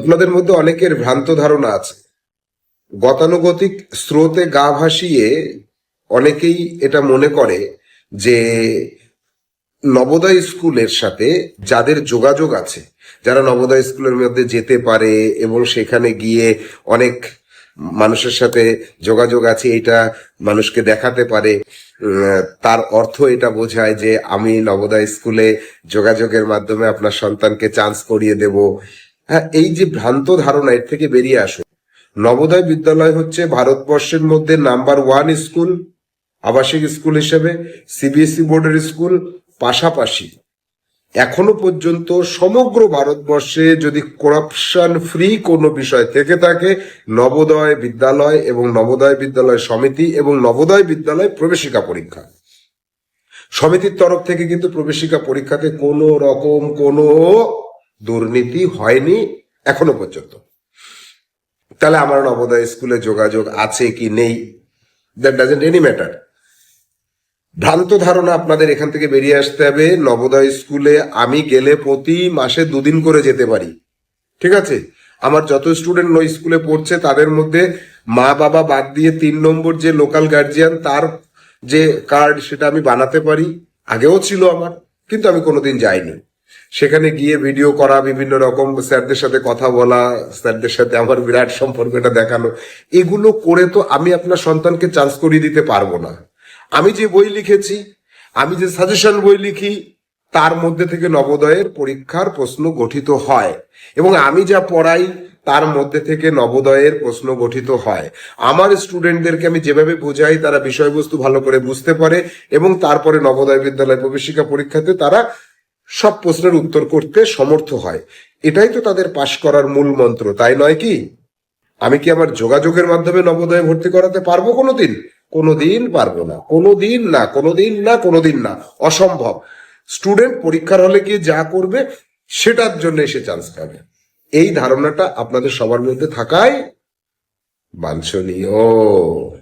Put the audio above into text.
আপনাদের মধ্যে অনেকের ভ্রান্ত ধারণা আছে। গতানুগতিক স্রোতে গা ভাসিয়ে অনেকেই এটা মনে করে যে নবোদয় স্কুলের সাথে যাদের যোগাযোগ আছে, যারা নবোদয় স্কুলের মধ্যে যেতে পারে এবং সেখানে গিয়ে অনেক মানুষের সাথে যোগাযোগ আছে, এটা মানুষকে দেখাতে পারে, তার অর্থ এটা বোঝায় যে আমি নবোদয় স্কুলে যোগাযোগের মাধ্যমে আপনার সন্তানকে চান্স করিয়ে দেব। হ্যাঁ এই যে ভ্রান্ত ধারণা, এর থেকে বেরিয়ে আসুন নবোদয় বিদ্যালয় হচ্ছে ভারতবর্ষের মধ্যে নাম্বার ওয়ান স্কুল, আবাসিক স্কুল হিসেবে, সিবিএসই বোর্ডের স্কুল পাশাপাশি। এখনও পর্যন্ত সমগ্র ভারতবর্ষে যদি করাপশন ফ্রি কোনো বিষয় থেকে থাকে, নবোদয় বিদ্যালয় এবং নবোদয় বিদ্যালয় সমিতি এবং নবোদয় বিদ্যালয় প্রবেশিকা পরীক্ষা। সমিতির তরফ থেকে কিন্তু প্রবেশিকা পরীক্ষাতে কোনো রকম কোনো দুর্নীতি হয়নি এখনও পর্যন্ত। তাহলে আমার নবোদয় স্কুলে যোগাযোগ আছে কি নেই? দ্যাট ডাজেন্ট এনি ম্যাটার ভ্রান্ত ধারণা আপনাদের এখান থেকে বেরিয়ে আসতে হবে। নবোদয় স্কুলে আমি গেলে প্রতি মাসে দুদিন করে যেতে পারি। ঠিক আছে? আমার যত স্টুডেন্ট ওই স্কুলে পড়ছে, তাদের মধ্যে মা বাবা বাদ দিয়ে তিন নম্বর যে লোকাল গার্জিয়ান তার যে কার্ড সেটা আমি বানাতে পারি। আগেও ছিল আমার, কিন্তু আমি কোনোদিন যাইনি। সেখানে গিয়ে ভিডিও করা, বিভিন্ন রকম স্যারদের সাথে কথা বলা, স্যারদের সাথে আমার বিরাট সম্পর্কটা দেখানো, এগুলো করে তো আমি আপনার সন্তানকে চান্স করিয়ে দিতে পারব না। আমি যে বই লিখেছি, আমি যে সাজেশন বই লিখি, তার মধ্যে থেকে নবোদয়ের পরীক্ষার প্রশ্ন গঠিত হয় এবং আমি যা পড়াই, তার মধ্যে থেকে নবোদয়ের প্রশ্ন গঠিত হয়। আমার স্টুডেন্টদেরকে আমি যেভাবে বোঝাই, তারা বিষয়বস্তু ভালো করে বুঝতে পারে এবং তারপরে নবোদয় বিদ্যালয় প্রবেশিকা পরীক্ষাতে তারা সব প্রশ্নের উত্তর করতে সমর্থ হয়। এটাই তো তাদের পাশ করার মূল মন্ত্র, তাই নয় কি? আমি কি আমার যোগাযোগের মাধ্যমে নবোদয়ে ভর্তি করাতে পারব কোনোদিন? কোনোদিন পারব না। কোনোদিন না কোনোদিন না কোনোদিন না। অসম্ভব। স্টুডেন্ট পরীক্ষার হলে গিয়ে যা করবে, সেটার জন্য এসে চান্স পাবে। এই ধারণাটা আপনাদের সবার মধ্যে থাকাই বাঞ্ছনীয়।